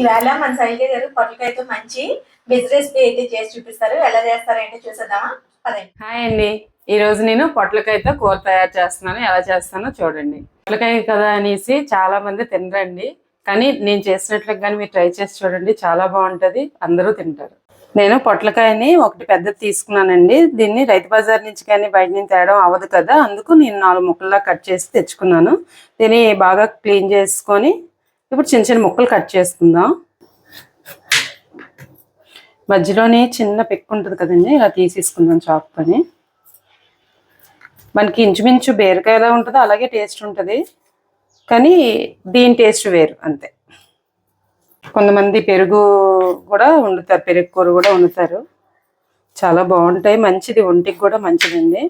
ఇవాళ మన శైలి గారు పొట్లకాయతో మంచి వెజ్ రెసిపీ అయితే చేసి చూపిస్తారు ఎలా చేస్తారు ఏంటో చూసేద్దామా? పదండి. హాయ్ అండి. ఈ రోజు నేను పొట్లకాయతో కూర తయారు చేస్తున్నాను. ఎలా చేస్తానో చూడండి. పొట్లకాయ కదా అనేసి చాలా మంది తినరండి. కానీ నేను చేసినట్లుగా కానీ మీరు ట్రై చేసి చూడండి. చాలా బాగుంటది. అందరూ తింటారు. నేను పొట్లకాయని ఒకటి పెద్దది తీసుకున్నానండి. దీన్ని రైతు బజార్ నుంచి కానీ బయట నుంచి తేవడం అవ్వదు కదా. అందుకు నేను నాలుగు ముక్కల్లా కట్ చేసి తెచ్చుకున్నాను. దీన్ని బాగా క్లీన్ చేసుకొని ఇప్పుడు చిన్న చిన్న ముక్కలు కట్ చేసుకుందాం. మధ్యలోనే చిన్న పెక్కు ఉంటుంది కదండి ఇలా తీసేసుకుందాం చాకుని మనకి ఇంచుమించు బీరకాయ ఎలా ఉంటుందో అలాగే టేస్ట్ ఉంటుంది. కానీ దీని టేస్ట్ వేరు అంతే. కొంతమంది పెరుగు కూడా వండుతారు పెరుగు కూర కూడా వండుతారు. చాలా బాగుంటాయి మంచిది ఒంటికి కూడా మంచిదండి.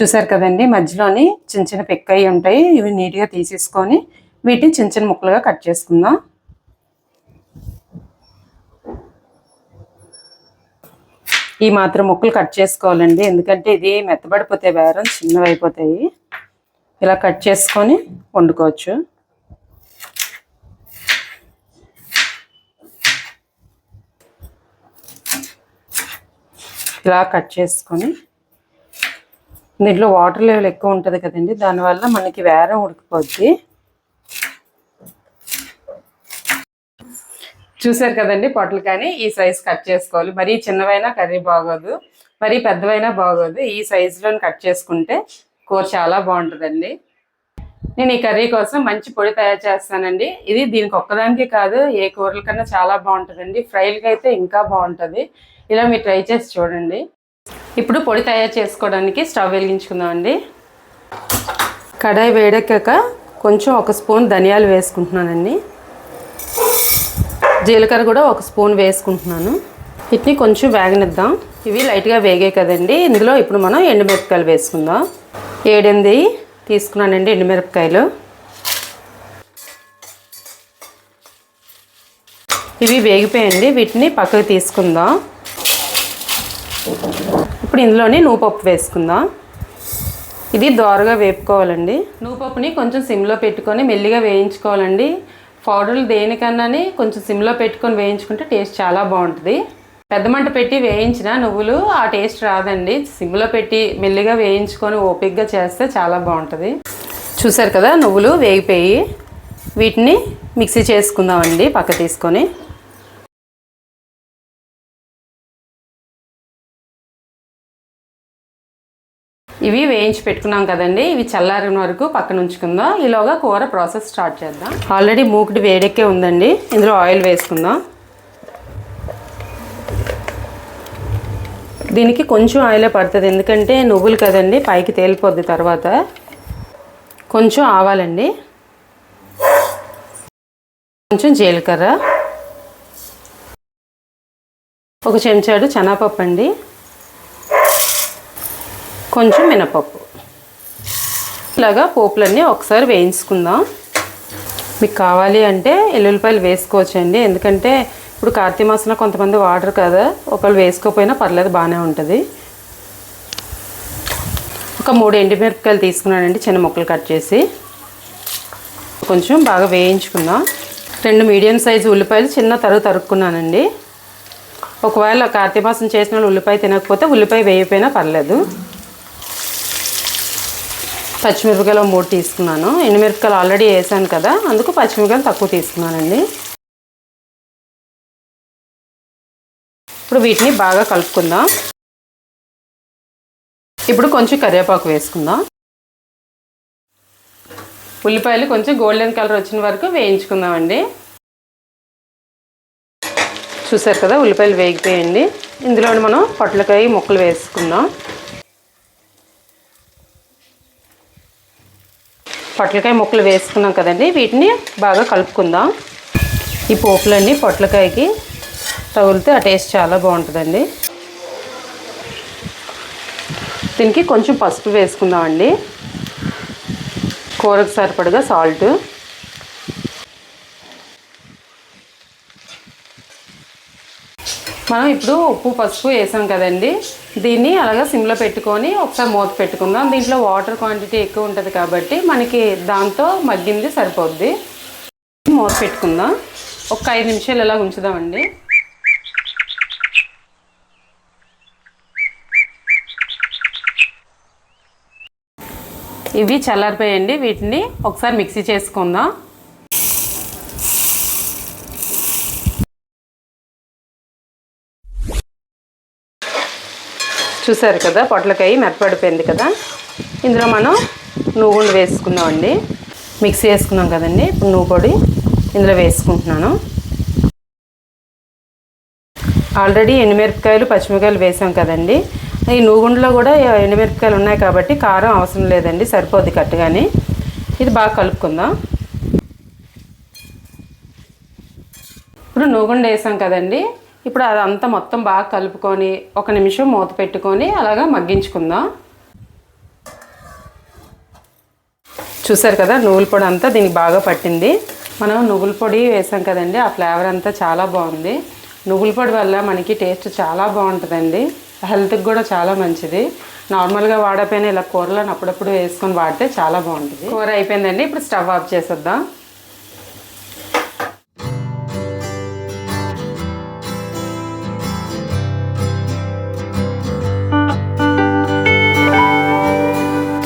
చూసారు కదండి మధ్యలోని చిన్న చిన్న పెక్కయి ఉంటాయి. ఇవి నీట్గా తీసేసుకొని వీటిని చిన్న చిన్న ముక్కలుగా కట్ చేసుకుందాం. ఈ మాత్రం ముక్కలు కట్ చేసుకోవాలండి. ఎందుకంటే ఇది మెత్తబడిపోతే బేరం చిన్నవి అయిపోతాయి. ఇలా కట్ చేసుకొని వండుకోవచ్చు. ఇలా కట్ చేసుకొని దీంట్లో వాటర్ లెవెల్ ఎక్కువ ఉంటుంది కదండి దానివల్ల మనకి వేరం ఉడికిపోద్ది. చూసారు కదండి పొట్లు కానీ ఈ సైజ్ కట్ చేసుకోవాలి. మరీ చిన్నవైనా కర్రీ బాగోదు మరీ పెద్దవైనా బాగోదు. ఈ సైజులో కట్ చేసుకుంటే కూర చాలా బాగుంటుందండి. నేను ఈ కర్రీ కోసం మంచి పొడి తయారు చేస్తానండి. ఇది దీనికి ఒక్కదానికి కాదు ఏ కూరల కన్నా చాలా బాగుంటుందండి. ఫ్రైలకి అయితే ఇంకా బాగుంటుంది. ఇలా మీరు ట్రై చేసి చూడండి. ఇప్పుడు పొడి తయారు చేసుకోవడానికి స్టవ్ వెలిగించుకుందామండి. కడాయి వేడెక్కాక కొంచెం ఒక స్పూన్ ధనియాలు వేసుకుంటున్నానండి. జీలకర్ర కూడా ఒక స్పూన్ వేసుకుంటున్నాను. వీటిని కొంచెం వేగనిద్దాం. ఇవి లైట్గా వేగాయి కదండి. ఇందులో ఇప్పుడు మనం ఎండుమిరపకాయలు వేసుకుందాం. ఏడెనిమిది తీసుకున్నానండి ఎండుమిరపకాయలు. ఇవి వేగిపోయండి వీటిని పక్కకు తీసుకుందాం. ఇప్పుడు ఇందులోనే నూపప్పు వేసుకుందాం. ఇది దోరగా వేపుకోవాలండి. నూపప్పుని కొంచెం సిమ్లో పెట్టుకొని మెల్లిగా వేయించుకోవాలండి. పౌడర్లు దేనికన్నానే కొంచెం సిమ్లో పెట్టుకొని వేయించుకుంటే టేస్ట్ చాలా బాగుంటుంది. పెద్ద మంట పెట్టి వేయించిన నువ్వులు ఆ టేస్ట్ రాదండి. సిమ్లో పెట్టి మెల్లిగా వేయించుకొని ఓపిక్గా చేస్తే చాలా బాగుంటుంది. చూసారు కదా నువ్వులు వేగిపోయి వీటిని మిక్సీ చేసుకుందామండి పక్క తీసుకొని. ఇవి వేయించి పెట్టుకున్నాం కదండి. ఇవి చల్లారిన వరకు పక్కన ఉంచుకుందాం. ఈలోగా కూర ప్రాసెస్ స్టార్ట్ చేద్దాం. ఆల్రెడీ మూకుడు వేడెక్కే ఉందండి. ఇందులో ఆయిల్ వేసుకుందాం. దీనికి కొంచెం ఆయిలే పడుతుంది. ఎందుకంటే నువ్వులు కదండి పైకి తేలిపోద్ది తర్వాత. కొంచెం ఆవాలండి. కొంచెం జీలకర్ర. ఒక చెంచాడు శనగపప్పు అండి కొంచెం మినపప్పు. ఇలాగా పోపులన్నీ ఒకసారి వేయించుకుందాం. మీకు కావాలి అంటే ఎల్లుల్లిపాయలు వేసుకోవచ్చండి. ఎందుకంటే ఇప్పుడు కార్తీక మాసంలో కొంతమంది వాడరు కదా ఒకళ్ళు వేసుకోకపోయినా పర్లేదు బాగానే ఉంటుంది. ఒక మూడు ఎండుమిరపకాయలు తీసుకున్నానండి చిన్న ముక్కలు కట్ చేసి. కొంచెం బాగా వేయించుకుందాం. రెండు మీడియం సైజు ఉల్లిపాయలు చిన్న తరుగు తరుక్కున్నానండి. ఒకవేళ కార్తీక మాసం చేసిన వాళ్ళు ఉల్లిపాయ తినకపోతే ఉల్లిపాయ వేయకపోయినా పర్లేదు. పచ్చిమిరపకాయలు మూడు తీసుకున్నాను. ఎండుమిరపకాయలు ఆల్రెడీ వేసాను కదా అందుకు పచ్చిమిరపకాయలు తక్కువ తీసుకున్నానండి. ఇప్పుడు వీటిని బాగా కలుపుకుందాం. ఇప్పుడు కొంచెం కరివేపాకు వేసుకుందాం. ఉల్లిపాయలు కొంచెం గోల్డెన్ కలర్ వచ్చిన వరకు వేయించుకుందామండి. చూసారు కదా ఉల్లిపాయలు వేగిపోయండి ఇందులో మనం పొట్లకాయ ముక్కలు వేసుకుందాం. పొట్లకాయ ముక్కలు వేసుకున్నాం కదండి. వీటిని బాగా కలుపుకుందాం. ఈ పోపులన్నీ పొట్లకాయకి తగులితే ఆ టేస్ట్ చాలా బాగుంటుందండి. దీనికి కొంచెం పసుపు వేసుకుందామండి. కూరకు సరిపడగా సాల్ట్. మనం ఇప్పుడు ఉప్పు పసుపు వేసాం కదండి. దీన్ని అలాగా సిమ్లో పెట్టుకొని ఒకసారి మూత పెట్టుకుందాం. దీంట్లో వాటర్ క్వాంటిటీ ఎక్కువ ఉంటుంది కాబట్టి మనకి దాంతో మగ్గింది సరిపోద్ది. మూత పెట్టుకుందాం. ఒక ఐదు నిమిషాలు ఇలా ఉంచుదామండి. ఇవి చల్లారిపోయండి వీటిని ఒకసారి మిక్సీ చేసుకుందాం. చూసారు కదా పొట్లకాయ మెత్తపడిపోయింది కదా. ఇందులో మనం నువ్వుండి వేసుకుందామండి. మిక్సీ వేసుకున్నాం కదండి ఇప్పుడు నువ్వు పొడి ఇందులో వేసుకుంటున్నాను. ఆల్రెడీ ఎండుమిరపకాయలు పచ్చిమిరపకాయలు వేసాం కదండి. ఈ నూగుండలో కూడా ఎండుమిరపకాయలు ఉన్నాయి కాబట్టి కారం అవసరం లేదండి సరిపోద్ది కట్టుగానే ఇది బాగా కలుపుకుందాం. ఇప్పుడు నూగుండ వేసాం కదండి. ఇప్పుడు అదంతా మొత్తం బాగా కలుపుకొని ఒక నిమిషం మూత పెట్టుకొని అలాగా మగ్గించుకుందాం. చూసారు కదా నువ్వుల పొడి అంతా దీనికి బాగా పట్టింది. మనం నువ్వుల పొడి వేసాం కదండి ఆ ఫ్లేవర్ అంతా చాలా బాగుంది. నువ్వుల పొడి వల్ల మనకి టేస్ట్ చాలా బాగుంటుందండి. హెల్త్కి కూడా చాలా మంచిది. నార్మల్గా వాడపోయిన ఇలా కూరలను అప్పుడప్పుడు వేసుకొని వాడితే చాలా బాగుంటుంది. కూర అయిపోయిందండి ఇప్పుడు స్టవ్ ఆఫ్ చేసేద్దాం.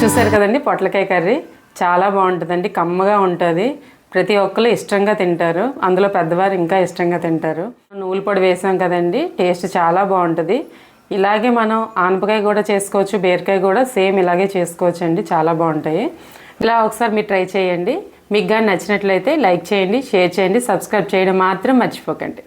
చూసారు కదండి పొట్లకాయ కర్రీ? చాలా బాగుంటుందండి. కమ్మగా ఉంటుంది. ప్రతి ఒక్కరు ఇష్టంగా తింటారు. అందులో పెద్దవారు ఇంకా ఇష్టంగా తింటారు. నువ్వుల పొడి వేసాం కదండి. టేస్ట్ చాలా బాగుంటుంది. ఇలాగే మనం ఆనపకాయ కూడా చేసుకోవచ్చు బీరకాయ కూడా సేమ్ ఇలాగే చేసుకోవచ్చు అండి చాలా బాగుంటాయి. ఇలా ఒకసారి మీరు ట్రై చేయండి. మీకు కానీ నచ్చినట్లయితే లైక్ చేయండి షేర్ చేయండి సబ్స్క్రైబ్ చేయడం మాత్రం మర్చిపోకండి.